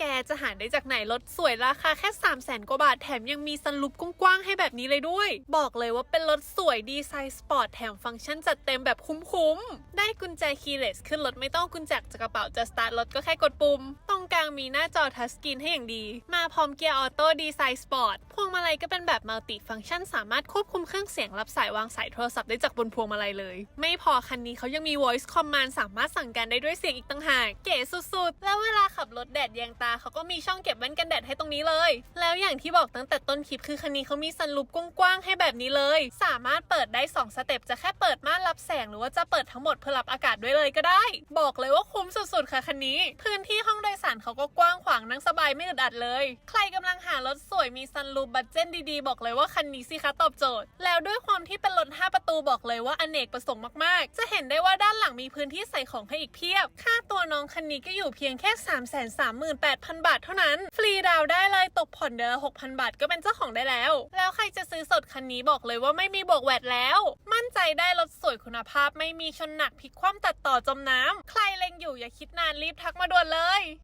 แกจะหาได้จากไหนรถสวยราคาแค่ 3 0 0แสนกว่าบาทแถมยังมีซันรูปกว้างๆให้แบบนี้เลยด้วย บอกเลยว่าเป็นรถสวยดีไซน์สปอร์ตแถมฟังก์ชันจัดเต็มแบบคุ้มๆ ได้กุญแจคีย์เลสขึ้นรถไม่ต้องกุญแจจากกระเป๋าจะสตาร์ทรถก็แค่กดปุ่มางมีหน้าจอทัชสกรีนให้อย่างดี มาพร้อมเกียร์ออโต้ดีไซน์สปอร์ต พวงมาลัยก็เป็นแบบมัลติฟังก์ชันสามารถควบคุมเครื่องเสียงรับสายวางสายโทรศัพท์ได้จากบนพวงมาลัยเลย ไม่พอคันนี้เขายังมี voice command สามารถสั่งการได้ด้วยเสียงอีกต่างหาก เก๋สุดๆ แล้วเวลาขับรถแดดแยงตาเขาก็มีช่องเก็บแว่นกันแดดให้ตรงนี้เลย แล้วอย่างที่บอกตั้งแต่ต้นคลิปคือคันนี้เขามีซันรูปกว้างๆให้แบบนี้เลย สามารถเปิดได้สองสเต็ปจะแค่เปิดม่าน หรือว่าจะเปิดทั้งหมดเพื่อรับอากาศด้วยเลยก็ได้ บอกเลยว่าคุ้มสุดๆค่ะคันนี้ พื้นที่ห้องโดยสารเขาก็กว้างขวางนั่งสบายไม่อึดอัดเลย ใครกำลังหารถสวยมีซันรูปบัตเจนดีๆ บอกเลยว่าคันนี้สิคะตอบโจทย์ แล้วด้วยความที่เป็นรถ5ประตูบอกเลยว่าอเนกประสงค์มากๆ จะเห็นได้ว่าด้านหลังมีพื้นที่ใส่ของให้อีกเพียบ ค่าตัวน้องคันนี้ก็อยู่เพียงแค่ 338,000 บาทเท่านั้น ฟรีดาวได้เลยตกผ่อนเดือนละ6,000 บาทก็เป็นเจ้าของได้แล้ว แล้วใครจะซื้อสดคันนี้บอกเลยว่าไม่มีบวกแวดแล้ว มั่นใจ ภาพไม่มีชนหนักพลิกคว่ำตัดต่อจมน้ำ ใครเล็งอยู่อย่าคิดนานรีบทักมาด่วนเลย